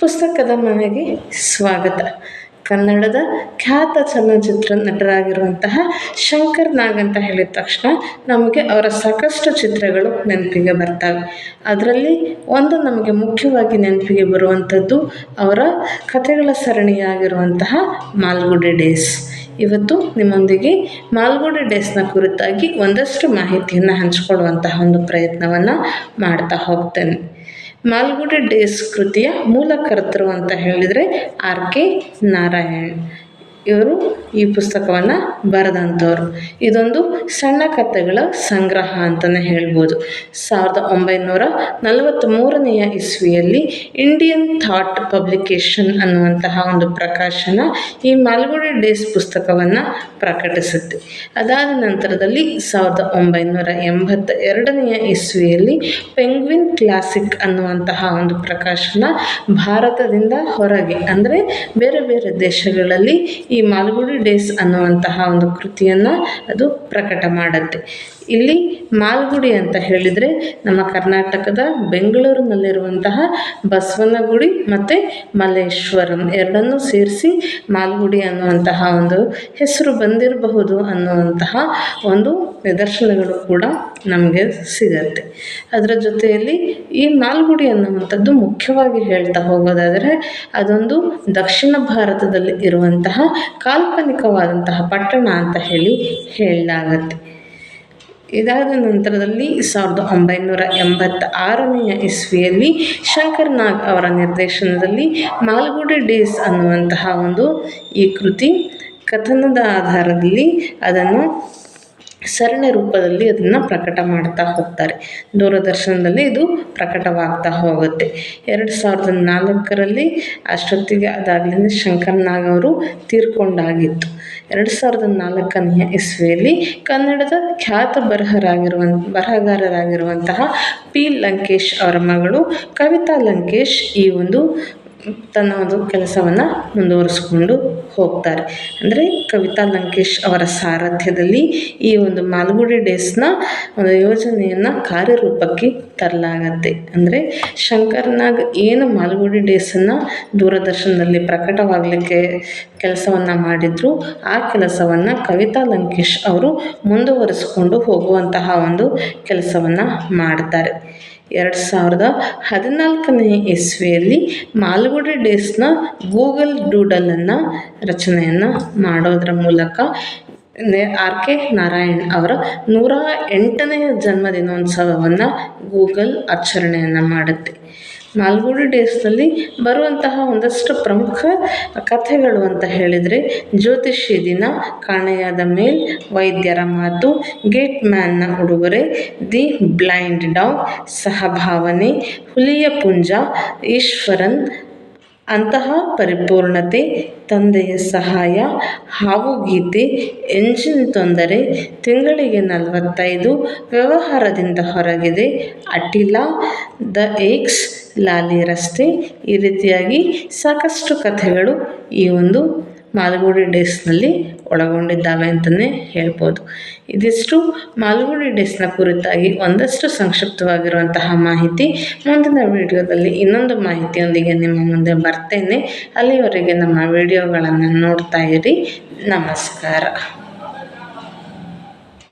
ಪುಸ್ತಕದ ಮನೆಗೆ ಸ್ವಾಗತ. ಕನ್ನಡದ ಖ್ಯಾತ ಚಲನಚಿತ್ರ ನಟರಾಗಿರುವಂತಹ ಶಂಕರ್ ನಾಗ್ ಅಂತ ಹೇಳಿದ ತಕ್ಷಣ ನಮಗೆ ಅವರ ಸಾಕಷ್ಟು ಚಿತ್ರಗಳು ನೆನಪಿಗೆ ಬರ್ತವೆ. ಅದರಲ್ಲಿ ಒಂದು ನಮಗೆ ಮುಖ್ಯವಾಗಿ ನೆನಪಿಗೆ ಬರುವಂಥದ್ದು ಅವರ ಕಥೆಗಳ ಸರಣಿಯಾಗಿರುವಂತಹ ಮಾಲ್ಗುಡಿ ಡೇಸ್. ಇವತ್ತು ನಿಮ್ಮೊಂದಿಗೆ ಮಾಲ್ಗುಡಿ ಡೇಸ್ನ ಕುರಿತಾಗಿ ಒಂದಷ್ಟು ಮಾಹಿತಿಯನ್ನು ಹಂಚಿಕೊಳ್ಳುವಂತಹ ಒಂದು ಪ್ರಯತ್ನವನ್ನು ಮಾಡ್ತಾ ಹೋಗ್ತೇನೆ. ಮಾಲ್ಗುಡಿ ಡೇಸ್ ಕೃತಿಯ ಮೂಲಕರ್ತರು ಅಂತ ಹೇಳಿದರೆ ಆರ್ ಕೆ ನಾರಾಯಣ್. ಇವರು ಈ ಪುಸ್ತಕವನ್ನು ಬರೆದಂಥವ್ರು. ಇದೊಂದು ಸಣ್ಣ ಕಥೆಗಳ ಸಂಗ್ರಹ ಅಂತಲೇ ಹೇಳ್ಬೋದು. ಸಾವಿರದ ಒಂಬೈನೂರ ನಲವತ್ತ್ಮೂರನೆಯ ಇಸ್ವಿಯಲ್ಲಿ ಇಂಡಿಯನ್ ಥಾಟ್ ಪಬ್ಲಿಕೇಶನ್ ಅನ್ನುವಂತಹ ಒಂದು ಪ್ರಕಾಶನ ಈ ಮಾಲ್ಗುಡಿ ಡೇಸ್ ಪುಸ್ತಕವನ್ನು ಪ್ರಕಟಿಸುತ್ತೆ. ಅದಾದ ನಂತರದಲ್ಲಿ ಸಾವಿರದ ಒಂಬೈನೂರ ಎಂಬತ್ತ ಎರಡನೆಯ ಇಸ್ವಿಯಲ್ಲಿ ಪೆಂಗ್ವಿನ್ ಕ್ಲಾಸಿಕ್ ಅನ್ನುವಂತಹ ಒಂದು ಪ್ರಕಾಶನ ಭಾರತದಿಂದ ಹೊರಗೆ, ಅಂದರೆ ಬೇರೆ ಬೇರೆ ದೇಶಗಳಲ್ಲಿ ಈ ಮಾಲ್ಗುಡಿ ಡೇಸ್ ಅನ್ನುವಂತಹ ಒಂದು ಕೃತಿಯನ್ನು ಅದು ಪ್ರಕಟ ಮಾಡುತ್ತೆ. ಇಲ್ಲಿ ಮಾಲ್ಗುಡಿ ಅಂತ ಹೇಳಿದರೆ ನಮ್ಮ ಕರ್ನಾಟಕದ ಬೆಂಗಳೂರಿನಲ್ಲಿರುವಂತಹ ಬಸವನಗುಡಿ ಮತ್ತು ಮಲ್ಲೇಶ್ವರಂ ಎರಡನ್ನೂ ಸೇರಿಸಿ ಮಾಲ್ಗುಡಿ ಅನ್ನುವಂತಹ ಒಂದು ಹೆಸರು ಬಂದಿರಬಹುದು ಅನ್ನುವಂತಹ ಒಂದು ನಿದರ್ಶನಗಳು ಕೂಡ ನಮಗೆ ಸಿಗತ್ತೆ. ಅದರ ಜೊತೆಯಲ್ಲಿ ಈ ಮಾಲ್ಗುಡಿ ಅನ್ನುವಂಥದ್ದು ಮುಖ್ಯವಾಗಿ ಹೇಳ್ತಾ ಹೋಗೋದಾದರೆ ಅದೊಂದು ದಕ್ಷಿಣ ಭಾರತದಲ್ಲಿ ಇರುವಂತಹ ಕಾಲ್ಪನಿಕವಾದಂತಹ ಪಟ್ಟಣ ಅಂತ ಹೇಳಿ ಹೇಳಲಾಗತ್ತೆ. ಇದಾದ ನಂತರದಲ್ಲಿ ಸಾವಿರದ ಒಂಬೈನೂರ ಎಂಬತ್ತ ಆರನೆಯ ಇಸ್ವಿಯಲ್ಲಿ ಶಂಕರ್ ನಾಗ್ ಅವರ ನಿರ್ದೇಶನದಲ್ಲಿ ಮಾಲ್ಗುಡಿ ಡೇಸ್ ಅನ್ನುವಂತಹ ಒಂದು ಈ ಕೃತಿ ಕಥನದ ಆಧಾರದಲ್ಲಿ ಅದನ್ನು ಸರಣಿ ರೂಪದಲ್ಲಿ ಅದನ್ನು ಪ್ರಕಟ ಮಾಡ್ತಾ ಹೋಗ್ತಾರೆ. ದೂರದರ್ಶನದಲ್ಲಿ ಇದು ಪ್ರಕಟವಾಗ್ತಾ ಹೋಗುತ್ತೆ. ಎರಡು ಸಾವಿರದ ನಾಲ್ಕರಲ್ಲಿ ಅಷ್ಟೊತ್ತಿಗೆ ಅದಾಗಲಿಂದ ಶಂಕರ್ ನಾಗ್ ಅವರು ತೀರ್ಕೊಂಡಾಗಿತ್ತು. ಎರಡು ಸಾವಿರದ ನಾಲ್ಕನೆಯ ಇಸ್ವಿಯಲ್ಲಿ ಕನ್ನಡದ ಖ್ಯಾತ ಬರಹರಾಗಿರುವಂ, ಬರಹಗಾರರಾಗಿರುವಂತಹ ಪಿ ಲಂಕೇಶ್ ಅವರ ಮಗಳು ಕವಿತಾ ಲಂಕೇಶ್ ಈ ಒಂದು ತನ್ನ ಒಂದು ಕೆಲಸವನ್ನು ಮುಂದುವರಿಸ್ಕೊಂಡು ಹೋಗ್ತಾರೆ. ಅಂದರೆ ಕವಿತಾ ಲಂಕೇಶ್ ಅವರ ಸಾರಥ್ಯದಲ್ಲಿ ಈ ಒಂದು ಮಾಲ್ಗುಡಿ ಡೇಸ್ನ ಒಂದು ಯೋಜನೆಯನ್ನು ಕಾರ್ಯರೂಪಕ್ಕೆ ತರಲಾಗತ್ತೆ. ಅಂದರೆ ಶಂಕರ್ನಾಗ್ ಏನು ಮಾಲ್ಗುಡಿ ಡೇಸನ್ನು ದೂರದರ್ಶನದಲ್ಲಿ ಪ್ರಕಟವಾಗಲಿಕ್ಕೆ ಕೆಲಸವನ್ನು ಮಾಡಿದ್ರು, ಆ ಕೆಲಸವನ್ನು ಕವಿತಾ ಲಂಕೇಶ್ ಅವರು ಮುಂದುವರಿಸಿಕೊಂಡು ಹೋಗುವಂತಹ ಒಂದು ಕೆಲಸವನ್ನು ಮಾಡ್ತಾರೆ. ಎರಡು ಸಾವಿರದ ಹದಿನಾಲ್ಕನೇ ಇಸ್ವಿಯಲ್ಲಿ ಮಾಲ್ಗುಡಿ ಡೇಸ್ನ ಗೂಗಲ್ ಡೂಡಲನ್ನು ರಚನೆಯನ್ನು ಮಾಡೋದರ ಮೂಲಕ ಆರ್ ಕೆ ನಾರಾಯಣ್ ಅವರ ನೂರ ಎಂಟನೆಯ ಜನ್ಮದಿನೋತ್ಸವವನ್ನು ಗೂಗಲ್ ಆಚರಣೆಯನ್ನು ಮಾಡುತ್ತೆ. ಮಾಲ್ಗುಡಿ ಡೇಸ್ನಲ್ಲಿ ಬರುವಂತಹ ಒಂದಷ್ಟು ಪ್ರಮುಖ ಕಥೆಗಳು ಅಂತ ಹೇಳಿದರೆ ಜ್ಯೋತಿಷಿ ದಿನ, ಕಾಣೆಯಾದ ಮೇಲ್, ವೈದ್ಯರ ಮಾತು, ಗೇಟ್ ಮ್ಯಾನ್ನ ಉಡುಗೊರೆ, ದಿ ಬ್ಲೈಂಡ್ ಡಾಗ್, ಸಹಭಾವನೆ, ಹುಲಿಯ ಪುಂಜ, ಈಶ್ವರನ್ ಅಂತಹ ಪರಿಪೂರ್ಣತೆ, ತಂದೆಯ ಸಹಾಯ ಹಾವು ಗೀತೆ ಎಂಜಿನ್ ತೊಂದರೆ, ತಿಂಗಳಿಗೆ ನಲವತ್ತೈದು, ವ್ಯವಹಾರದಿಂದ ಹೊರಗಿದೆ, ಅಟಿಲಾ, ದ ಏಕ್ಸ್, ಲಾಲಿ ರಸ್ತೆ, ಈ ರೀತಿಯಾಗಿ ಸಾಕಷ್ಟು ಕಥೆಗಳು ಈ ಒಂದು ಮಾಲ್ಗುಡಿ ಡೇಸ್ನಲ್ಲಿ ಒಳಗೊಂಡಿದ್ದಾವೆ ಅಂತಲೇ ಹೇಳ್ಬೋದು. ಇದಿಷ್ಟು ಮಾಲ್ಗುಡಿ ಡೇಸ್ನ ಕುರಿತಾಗಿ ಒಂದಷ್ಟು ಸಂಕ್ಷಿಪ್ತವಾಗಿರುವಂತಹ ಮಾಹಿತಿ. ಮುಂದಿನ ವಿಡಿಯೋದಲ್ಲಿ ಇನ್ನೊಂದು ಮಾಹಿತಿಯೊಂದಿಗೆ ನಿಮ್ಮ ಮುಂದೆ ಬರ್ತೇನೆ. ಅಲ್ಲಿವರೆಗೆ ನಮ್ಮ ವಿಡಿಯೋಗಳನ್ನು ನೋಡ್ತಾ ಇರಿ. ನಮಸ್ಕಾರ.